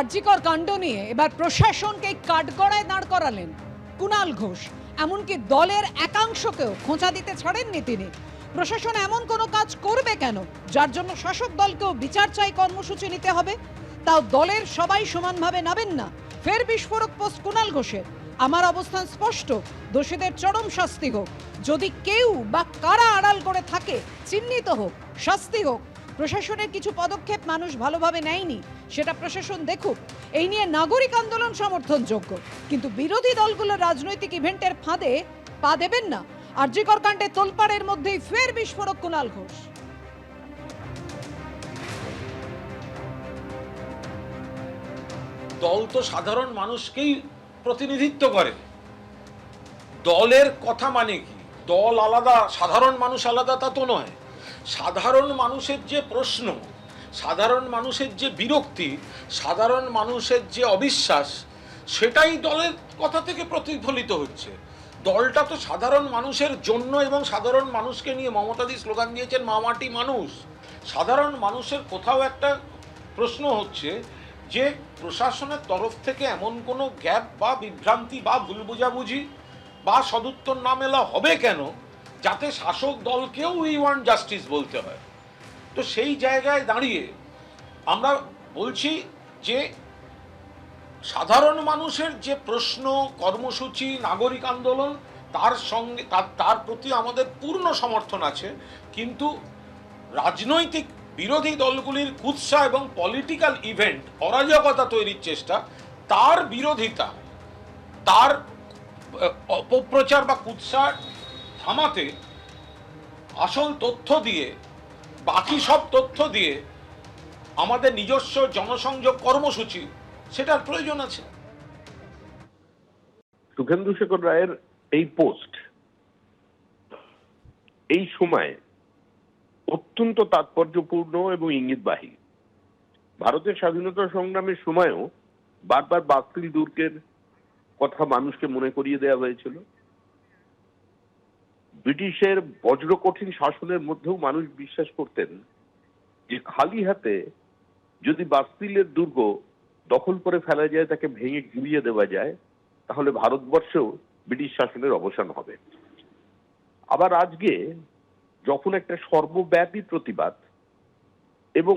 আরজিকর কাণ্ড নিয়ে এবার প্রশাসনকে কাঠগড়ায় দাঁড় করালেন কুণাল ঘোষ। এমনকি দলের একাংশকেও খোঁচা দিতে ছাড়েননি তিনি। প্রশাসন এমন কোনো কাজ করবে কেন? যার জন্য শাসক দলকেও বিচার চাই কর্মসূচি নিতে হবে? তাও দলের সবাই সমানভাবে নাবেন না। ফের বিস্ফোরক পোস্ট কুণাল ঘোষের। আমার অবস্থান স্পষ্ট। দোষীদের চরম শাস্তি হোক। যদি কেউ বা কারা আড়াল করে থাকে, চিহ্নিত হোক, শাস্তি হোক। প্রশাসনের কিছু পদক্ষেপ মানুষ ভালোভাবে নেয়নি, সেটা প্রশাসন দেখুক। এই নিয়ে নাগরিক আন্দোলন সমর্থনযোগ্য। কিন্তু বিরোধী দলগুলো রাজনৈতিক ইভেন্টের ফাঁদে পা দেবেন না। আরজিকর কাণ্ডে তোলপাড়ের মধ্যেই ফের বিস্ফোরক কুণাল ঘোষ। দল তো সাধারণ মানুষকেই প্রতিনিধিত্ব করে। দলের কথা মানে কি? দল আলাদা, সাধারণ মানুষ আলাদা তা তো নয়। সাধারণ মানুষের যে প্রশ্ন, সাধারণ মানুষের যে বিরক্তি, সাধারণ মানুষের যে অবিশ্বাস, সেটাই দলের কথা থেকে প্রতিফলিত হচ্ছে। দলটা তো সাধারণ মানুষের জন্য এবং সাধারণ মানুষকে নিয়ে মমতাদি স্লোগান দিয়েছেন মামাটি মানুষ। সাধারণ মানুষের কোথাও একটা প্রশ্ন হচ্ছে যে, প্রশাসনের তরফ থেকে এমন কোনো গ্যাপ বা বিভ্রান্তি বা ভুল বোঝাবুঝি বা সদুত্তর না মেলা হবে কেন? যাতে শাসক দলকেও উই ওয়ান্ট জাস্টিস বলতে হয়। তো সেই জায়গায় দাঁড়িয়ে আমরা বলছি যে সাধারণ মানুষের যে প্রশ্ন, কর্মসূচি, নাগরিক আন্দোলন, তার সঙ্গে, তার তার প্রতি আমাদের পূর্ণ সমর্থন আছে। কিন্তু রাজনৈতিক বিরোধী দলগুলির কুৎসা এবং পলিটিক্যাল ইভেন্ট অরাজকতা তৈরির চেষ্টা, তার বিরোধিতা, তার অপপ্রচার বা কুৎসা থামাতে আসল তথ্য দিয়ে, বাকি সব তথ্য দিয়ে আমাদের নিজস্ব জনসংযোগ কর্মসূচি, সেটার প্রয়োজন আছে। সুখেন্দু শেখর রায়ের এই পোস্ট এই সময় অত্যন্ত তাৎপর্যপূর্ণ এবং ইঙ্গিতবাহী। ভারতের স্বাধীনতা সংগ্রামের সময়ও বারবার বাস্তিল দুর্গের কথা মানুষকে মনে করিয়ে দেওয়া হয়েছিল। ব্রিটিশের বজ্র কঠিন শাসনের মধ্যেও মানুষ বিশ্বাস করতেন যে খালি হাতে যদি বাস্তিলের দুর্গ দখল করে ফেলা যায়, তাকে ভেঙে গুড়িয়ে দেওয়া যায়, তাহলে ভারতবর্ষেও ব্রিটিশ শাসনের অবসান হবে। আবার আজকে যখন একটা সর্বব্যাপী প্রতিবাদ এবং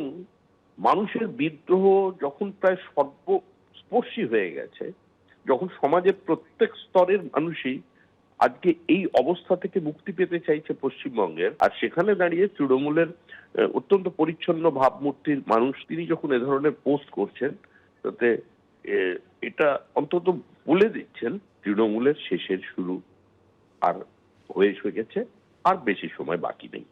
মানুষের বিদ্রোহ যখন প্রায় সর্বস্পর্শী হয়ে গেছে, যখন সমাজের প্রত্যেক স্তরের মানুষই আজকে এই অবস্থা থেকে মুক্তি পেতে চাইছে পশ্চিমবঙ্গের। আর সেখানে দাঁড়িয়ে তৃণমূলের অত্যন্ত পরিচ্ছন্ন ভাবমূর্তির মানুষ তিনি যখন এ ধরনের পোস্ট করছেন, তাতে এটা অন্তত বলে দিচ্ছেন তৃণমূলের শেষের শুরু আর হয়ে গেছে, আর বেশি সময় বাকি নেই।